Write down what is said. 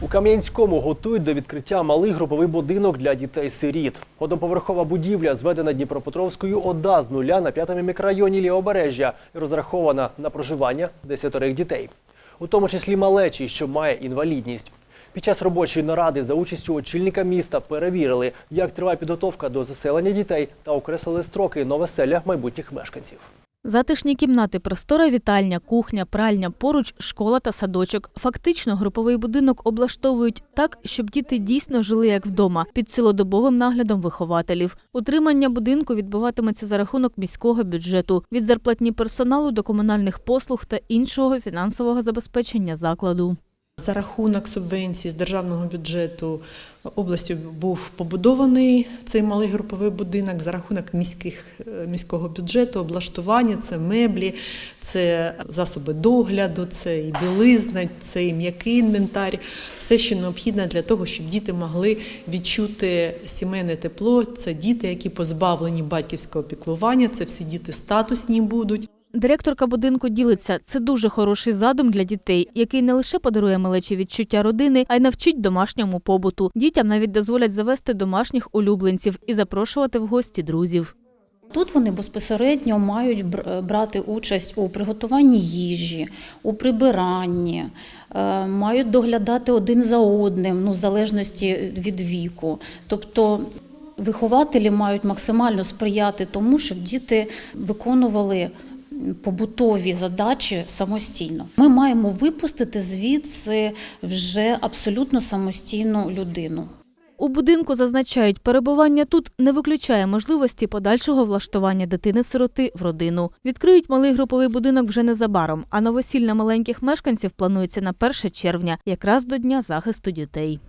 У Кам'янському готують до відкриття малий груповий будинок для дітей-сиріт. Одноповерхова будівля зведена Дніпропетровською ОДА з нуля на п'ятому мікрорайоні Лівобережжя і розрахована на проживання десятерих дітей, у тому числі малечі, що має інвалідність. Під час робочої наради за участю очільника міста перевірили, як триває підготовка до заселення дітей та окреслили строки новоселя майбутніх мешканців. Затишні кімнати, простора вітальня, кухня, пральня, поруч школа та садочок. Фактично, груповий будинок облаштовують так, щоб діти дійсно жили як вдома, під цілодобовим наглядом вихователів. Утримання будинку відбуватиметься за рахунок міського бюджету від зарплатні персоналу до комунальних послуг та іншого фінансового забезпечення закладу. За рахунок субвенцій з державного бюджету областю був побудований цей малий груповий будинок за рахунок міських, е, міського бюджету, облаштування, це меблі, це засоби догляду, це і білизна, це і м'який інвентар, все, що необхідне для того, щоб діти могли відчути сімейне тепло. Це діти, які позбавлені батьківського піклування, це всі діти статусні будуть. Директорка будинку ділиться, це дуже хороший задум для дітей, який не лише подарує малечі відчуття родини, а й навчить домашньому побуту. Дітям навіть дозволять завести домашніх улюбленців і запрошувати в гості друзів. Тут вони безпосередньо мають бр- брати участь у приготуванні їжі, у прибиранні, е, мають доглядати один за одним, ну, в залежності від віку. Тобто вихователі мають максимально сприяти тому, щоб діти виконували побутові задачі самостійно. Ми маємо випустити звідси вже абсолютно самостійну людину. У будинку зазначають, перебування тут не виключає можливості подальшого влаштування дитини-сироти в родину. Відкриють малий груповий будинок вже незабаром, а новосілля маленьких мешканців планується на 1 червня, якраз до Дня захисту дітей.